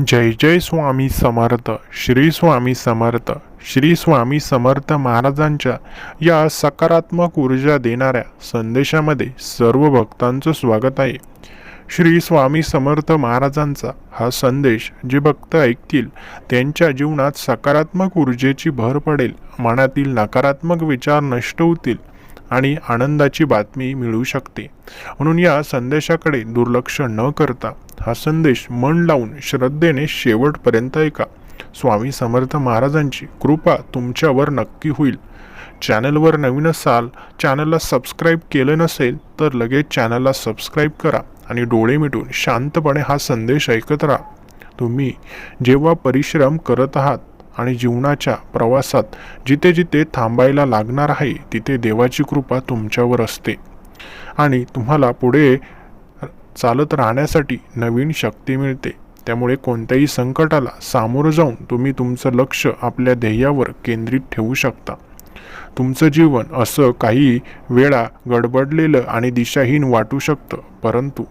जय जय स्वामी समर्थ श्री स्वामी समर्थ श्री स्वामी समर्थ महाराजांच्या या सकारात्मक ऊर्जा देणाऱ्या संदेशामध्ये सर्व भक्तांचं स्वागत आहे. श्री स्वामी समर्थ महाराजांचा हा संदेश जे भक्त ऐकतील त्यांच्या जीवनात सकारात्मक ऊर्जेची भर पडेल मनातील नकारात्मक विचार नष्ट होतील आणि आनंदाची बातमी मिळू शकते. म्हणून या संदेशाकडे दुर्लक्ष न करता हा संदेश मन लावून श्रद्धेने शेवटपर्यंत ऐका. स्वामी समर्थ महाराजांची कृपा तुमच्यावर नक्की होईल. चॅनलवर नवीन असाल चॅनलला सबस्क्राईब केलं नसेल तर लगेच चॅनलला सबस्क्राईब करा आणि डोळे मिटून शांतपणे हा संदेश ऐकत राहा. तुम्ही जेव्हा परिश्रम करत आहात आणि जीवनाच्या प्रवासात जिथे जिथे थांबायला लागणार आहे तिथे देवाची कृपा तुमच्यावर असते. आणि तुम्हाला पुढे चालत राहण्यासाठी नवीन शक्ती मिळते. त्यामुळे कोणत्याही संकटाला सामोरं जाऊन तुम्ही तुमचं लक्ष आपल्या ध्येयावर केंद्रित ठेवू शकता. तुमचं जीवन असं काही वेळा गडबडलेलं आणि दिशाहीन वाटू शकतं परंतु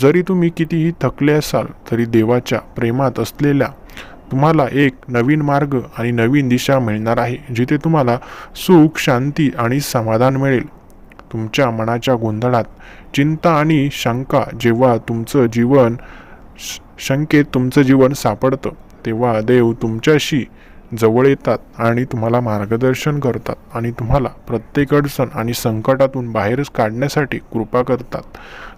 जरी तुम्ही कितीही थकले असाल तरी देवाच्या प्रेमात असलेल्या तुम्हाला एक नवीन मार्ग आणि नवीन दिशा मिळणार आहे जिथे तुम्हाला सुख शांती आणि समाधान मिळेल. तुमच्या मनाच्या गोंधळात चिंता आणि शंका जेव्हा तुमचं जीवन श- शंकेत तुमचं जीवन सापडतं तेव्हा देव तुमच्याशी जवळ येतात आणि तुम्हाला मार्गदर्शन करतात आणि तुम्हाला प्रत्येक अडचण आणि संकटातून बाहेर काढण्यासाठी कृपा करतात.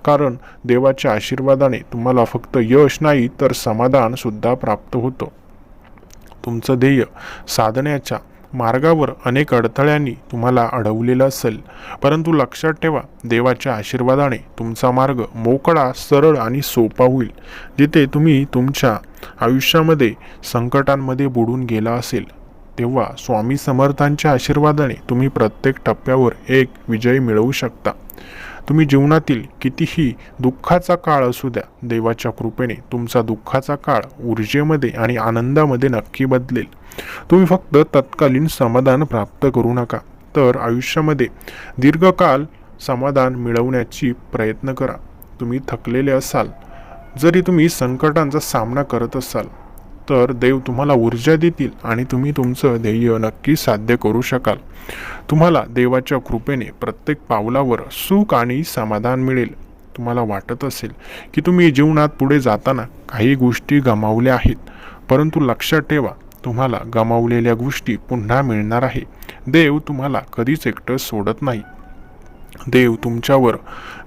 कारण देवाच्या आशीर्वादाने तुम्हाला फक्त यश नाही तर समाधानसुद्धा प्राप्त होतं. तुमचं ध्येय साधण्याच्या मार्गावर अनेक अडथळ्यांनी तुम्हाला अडवलेलं असेल. परंतु लक्षात ठेवा देवाच्या आशीर्वादाने तुमचा मार्ग मोकळा सरळ आणि सोपा होईल जिथे तुम्ही तुमच्या आयुष्यामध्ये संकटांमध्ये बुडून गेला असेल. तेव्हा स्वामी समर्थांच्या आशीर्वादाने तुम्ही प्रत्येक टप्प्यावर एक विजय मिळवू शकता. तुम्ही जीवनातील कितीही दुःखाचा काळ असू द्या देवाच्या कृपेने तुमचा दुःखाचा काळ ऊर्जेमध्ये आणि आनंदामध्ये नक्की बदलेल. तुम्ही फक्त तत्कालीन समाधान प्राप्त करू नका तर आयुष्यामध्ये दीर्घकाल समाधान मिळवण्याची प्रयत्न करा. तुम्ही थकलेले असाल जरी तुम्ही संकटांचा सामना करत असाल तर देव तुम्हाला ऊर्जा देतील आणि तुम्ही तुमचं ध्येय नक्की साध्य करू शकाल. तुम्हाला देवाच्या कृपेने प्रत्येक पावलावर सुख आणि समाधान मिळेल. तुम्हाला वाटत असेल की तुम्ही जीवनात पुढे जाताना काही गोष्टी गमावल्या आहेत परंतु लक्षात ठेवा तुम्हाला गमावलेल्या गोष्टी पुन्हा मिळणार आहे. देव तुम्हाला कधीच एकटं सोडत नाही. देव तुमच्यावर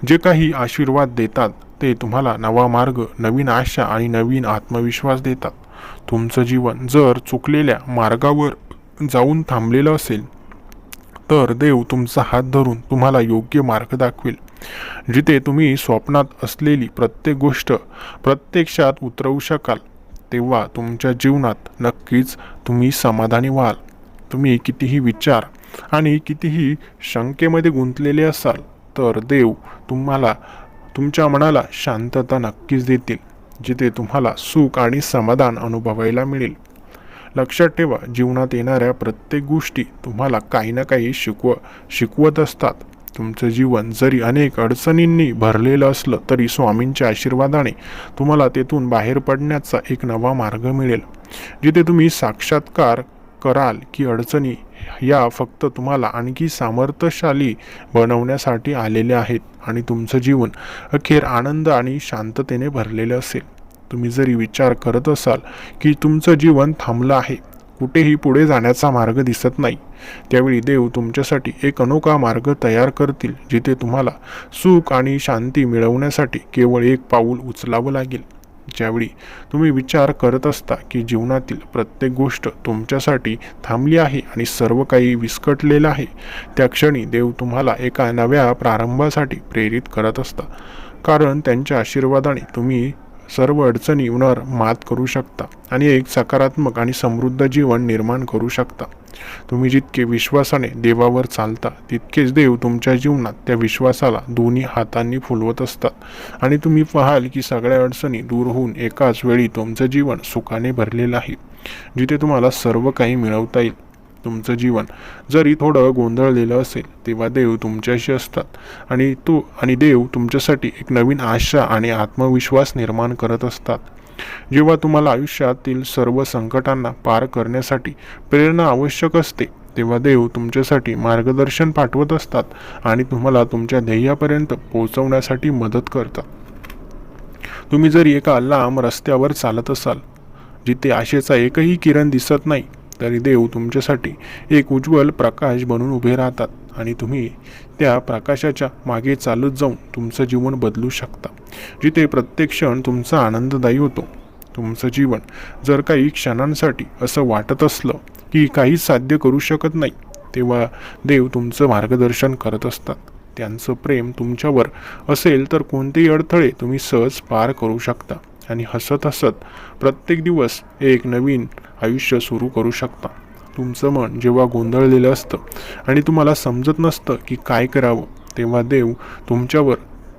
जे काही आशीर्वाद देतात ते तुम्हाला नवा मार्ग नवीन आशा आणि नवीन आत्मविश्वास देतात. तुमचं जीवन जर चुकलेल्या मार्गावर जाऊन थांबलेलं असेल तर देव तुमचा हात धरून तुम्हाला योग्य मार्ग दाखवेल. जिथे तुम्ही स्वप्नात असलेली प्रत्येक गोष्ट प्रत्यक्षात उतरवू शकाल तेव्हा तुमच्या जीवनात नक्कीच तुम्ही समाधानी व्हाल. तुम्ही कितीही विचार आणि कितीही शंकेमध्ये गुंतलेले असाल तर देव तुम्हाला तुमच्या मनाला शांतता नक्कीच देतील. जिथे तुम्हाला सुख आणि समाधान अनुभवायला मिळेल. लक्षात ठेवा जीवनात येणाऱ्या प्रत्येक गोष्टी तुम्हाला काही ना काही शिकव शिकवत असतात. तुमचं जीवन जरी अनेक अडचणींनी भरलेलं असलं तरी स्वामींच्या आशीर्वादाने तुम्हाला तेथून बाहेर पडण्याचा एक नवा मार्ग मिळेल जिथे तुम्ही साक्षात्कार कराल की अडचणी या फक्त तुम्हाला आणखी सामर्थ्यशाली बनवण्यासाठी आलेल्या आहेत आणि तुमचं जीवन अखेर आनंद आणि शांततेने भरलेलं असेल. तुम्ही जरी विचार करत असाल की तुमचं जीवन थांबलं आहे कुठेही पुढे जाण्याचा मार्ग दिसत नाही. त्यावेळी देव तुमच्यासाठी एक अनोखा मार्ग तयार करतील जिथे तुम्हाला सुख आणि शांती मिळवण्यासाठी केवळ एक पाऊल उचलावं लागेल. ज्यावेळी तुम्ही विचार करत असता की जीवनातील प्रत्येक गोष्ट तुमच्यासाठी थांबली आहे आणि सर्व काही विस्कटलेलं आहे त्या क्षणी देव तुम्हाला एका नव्या प्रारंभासाठी प्रेरित करत असता. कारण त्यांच्या आशीर्वादाने तुम्ही सर्व अडचणींवर मात करू शकता आणि एक सकारात्मक आणि समृद्ध जीवन निर्माण करू शकता. तुम्ही जितके विश्वासाने देवावर चालता तितकेच देव तुमच्या जीवनात त्या विश्वासाला दोन्ही हातांनी फुलवत असतात. आणि तुम्ही पाहाल की सगळ्या अडचणी दूर होऊन एकाच वेळी तुमचं जीवन सुखाने भरलेलं आहे जिथे तुम्हाला सर्व काही मिळवता येईल. तुमचं जीवन जरी थोडं गोंधळलेलं असेल तेव्हा देव तुमच्याशी असतात. आणि तो आणि देव तुमच्यासाठी एक नवीन आशा आणि आत्मविश्वास निर्माण करत असतात. जेव्हा तुम्हाला आयुष्यातील सर्व संकटांना पार करण्यासाठी प्रेरणा आवश्यक असते तेव्हा देव तुमच्यासाठी मार्गदर्शन पाठवत असतात आणि तुम्हाला तुमच्या ध्येयापर्यंत पोहोचवण्यासाठी मदत करतात. तुम्ही जर एका लांब रस्त्यावर चालत असाल जिथे आशेचा एकही किरण दिसत नाही तरी देव तुमच्यासाठी एक उज्ज्वल प्रकाश बनून उभे राहतात. आणि तुम्ही त्या प्रकाशाच्या मागे चालत जाऊन तुमचं जीवन बदलू शकता. जिथे प्रत्येक क्षण तुमचा आनंददायी होतो तुमचं जीवन जर काही क्षणांसाठी असं वाटत असलं की काहीच साध्य करू शकत नाही तेव्हा देव तुमचं मार्गदर्शन करत असतात. त्यांचं प्रेम तुमच्यावर असेल तर कोणतेही अडथळे तुम्ही सहज पार करू शकता आणि हसत हसत प्रत्येक दिवस एक नवीन आयुष्य सुरू करू शकता. तुमचं मन जेव्हा गोंधळलेलं असतं आणि तुम्हाला समजत नसतं की काय करावं तेव्हा देव तुमच्यावर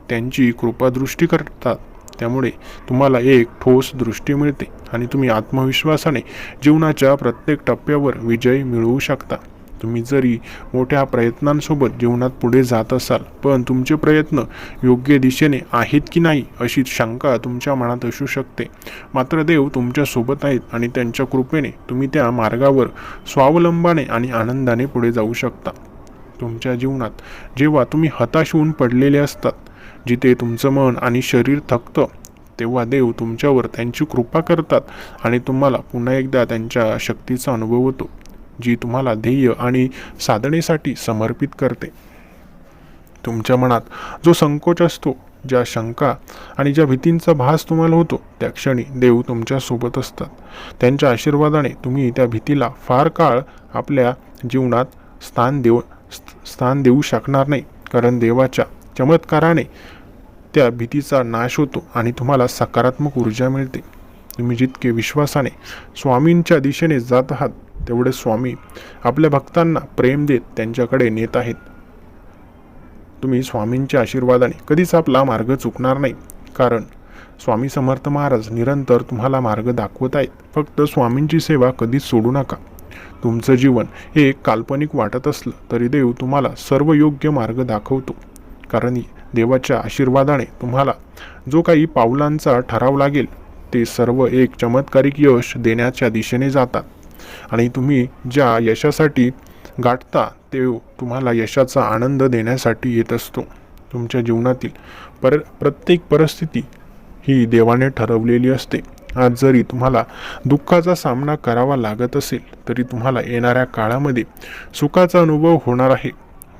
त्यांची कृपादृष्टी करतात. त्यामुळे तुम्हाला एक ठोस दृष्टी मिळते आणि तुम्ही आत्मविश्वासाने जीवनाच्या प्रत्येक टप्प्यावर विजय मिळवू शकता. तुम्ही जरी मोठ्या प्रयत्नांसोबत जीवनात पुढे जात असाल पण तुमचे प्रयत्न योग्य दिशेने आहेत की नाही अशी शंका तुमच्या मनात असू शकते. मात्र देव तुमच्यासोबत आहेत आणि त्यांच्या कृपेने तुम्ही त्या मार्गावर स्वावलंबाने आणि आनंदाने पुढे जाऊ शकता. तुमच्या जीवनात जेव्हा तुम्ही हताश होऊन पडलेले असतात जिथे तुमचं मन आणि शरीर थकतं तेव्हा देव तुमच्यावर त्यांची कृपा करतात आणि तुम्हाला पुन्हा एकदा त्यांच्या शक्तीचा अनुभव होतो. जी तुम्हाला ध्येय आणि साधनेसाठी समर्पित करते. तुमच्या मनात जो संकोच असतो ज्या शंका आणि ज्या भीतींचा भास तुम्हाला होतो त्या क्षणी देव तुमच्यासोबत असतात. त्यांच्या आशीर्वादाने तुम्ही त्या भीतीला फार काळ आपल्या जीवनात स्थान देऊ स्थान देऊ शकणार नाही. कारण देवाच्या चमत्काराने त्या भीतीचा नाश होतो आणि तुम्हाला सकारात्मक ऊर्जा मिळते. तुम्ही जितके विश्वासाने स्वामींच्या दिशेने जात आहात तेवढे स्वामी आपल्या भक्तांना प्रेम देत त्यांच्याकडे नेत आहेत. तुम्ही स्वामींच्या आशीर्वादाने कधीच आपला मार्ग चुकणार नाही. कारण स्वामी समर्थ महाराज निरंतर तुम्हाला मार्ग दाखवत आहेत. फक्त स्वामींची सेवा कधीच सोडू नका. तुमचं जीवन हे एक काल्पनिक वाटत असलं तरी देव तुम्हाला सर्व योग्य मार्ग दाखवतो. कारण देवाच्या आशीर्वादाने तुम्हाला जो काही पावलांचा ठराव लागेल ते सर्व एक चमत्कारिक यश देण्याच्या दिशेने जातात. आणि तुम्ही ज्या यशासाठी गाठता ते तुम्हाला यशाचा आनंद देण्यासाठी येत असतो तुमच्या जीवनातील. पर प्रत्येक परिस्थिती ही देवाने ठरवलेली असते. आज जरी तुम्हाला दुःखाचा सामना करावा लागत असेल तरी तुम्हाला येणाऱ्या काळामध्ये सुखाचा अनुभव होणार आहे.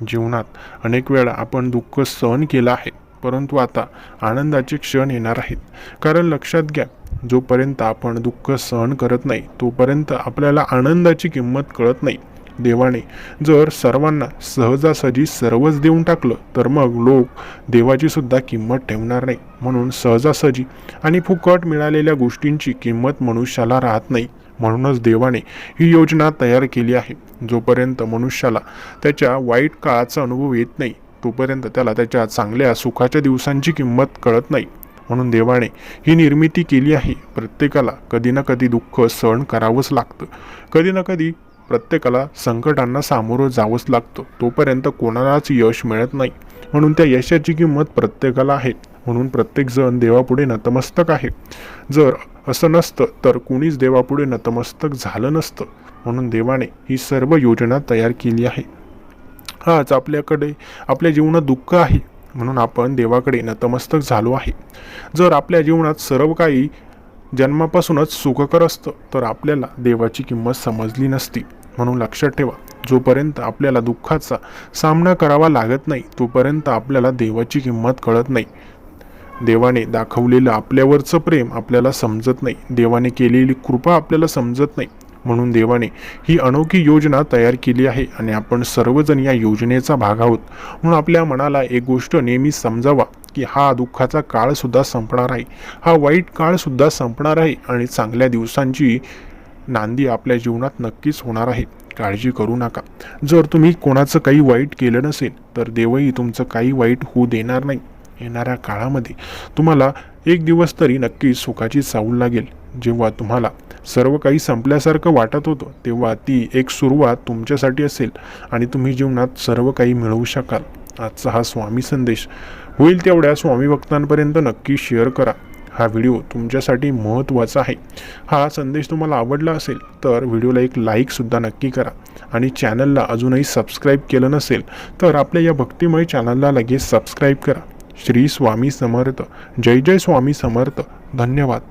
जीवनात अनेक वेळा आपण दुःख सहन केलं आहे. परंतु आता आनंदाचे क्षण येणार आहेत. कारण लक्षात घ्या जोपर्यंत आपण दुःख सहन करत नाही तोपर्यंत आपल्याला आनंदाची किंमत कळत नाही. देवाने जर सर्वांना सहजासहजी सर्वच देऊन टाकलं तर मग लोक देवाची सुद्धा किंमत ठेवणार नाही. म्हणून सहजासहजी आणि फुकट मिळालेल्या गोष्टींची किंमत मनुष्याला राहत नाही. म्हणूनच देवाने ही योजना तयार केली आहे. जोपर्यंत मनुष्याला त्याच्या वाईट काळाचा अनुभव येत नाही तोपर्यंत त्याला त्याच्या चांगल्या सुखाच्या दिवसांची किंमत कळत नाही. म्हणून देवाने ही निर्मिती केली आहे. प्रत्येकाला कधी ना कधी दुःख सहन करावंच लागतं. कधी ना कधी प्रत्येकाला संकटांना सामोरं जावंच लागतं. तोपर्यंत कोणालाच यश मिळत नाही. म्हणून त्या यशाची किंमत प्रत्येकाला आहे. म्हणून प्रत्येकजण देवापुढे नतमस्तक आहे. जर असं नसतं तर कुणीच देवापुढे नतमस्तक झालं नसतं. म्हणून देवाने ही सर्व योजना तयार केली आहे. हाच आपल्याकडे आपल्या जीवनात दुःख आहे म्हणून आपण देवाकडे नतमस्तक झालो आहे. जर आपल्या जीवनात सर्व काही जन्मापासूनच सुखकर असतं तर आपल्याला देवाची किंमत समजली नसती. म्हणून लक्षात ठेवा जोपर्यंत आपल्याला दुःखाचा सामना करावा लागत नाही तोपर्यंत आपल्याला देवाची किंमत कळत नाही. देवाने दाखवलेलं आपल्यावरचं प्रेम आपल्याला समजत नाही. देवाने केलेली कृपा आपल्याला समजत नाही. म्हणून देवाने ही अनोखी योजना तयार केली आहे आणि आपण सर्वजण या योजनेचा भाग आहोत. म्हणून आपल्या मनाला एक गोष्ट नेहमी समजावा की हा दुःखाचा काळसुद्धा संपणार आहे. हा वाईट काळसुद्धा संपणार आहे आणि चांगल्या दिवसांची नांदी आपल्या जीवनात नक्कीच होणार आहे. काळजी करू नका. जर तुम्ही कोणाचं काही वाईट केलं नसेल तर देवही तुमचं काही वाईट होऊ देणार नाही. येणाऱ्या काळामध्ये तुम्हाला एक दिवस तरी नक्कीच सुखाची चावल लागेल. जेव्हा तुम्हाला सर्व काही संपल्यासारखं वाटत होतं तेव्हा ती एक सुरुवात तुमच्यासाठी असेल आणि तुम्ही जीवनात सर्व काही मिळवू शकाल. आजचा हा स्वामी संदेश होईल तेवढ्या स्वामी भक्तांपर्यंत नक्की शेअर करा. हा व्हिडिओ तुमच्यासाठी महत्त्वाचा आहे. हा संदेश तुम्हाला आवडला असेल तर व्हिडिओला एक लाईकसुद्धा नक्की करा आणि चॅनलला अजूनही सबस्क्राईब केलं नसेल तर आपल्या या भक्तिमय चॅनलला लगेच सबस्क्राईब करा. श्री स्वामी समर्थ. जय जय स्वामी समर्थ. धन्यवाद.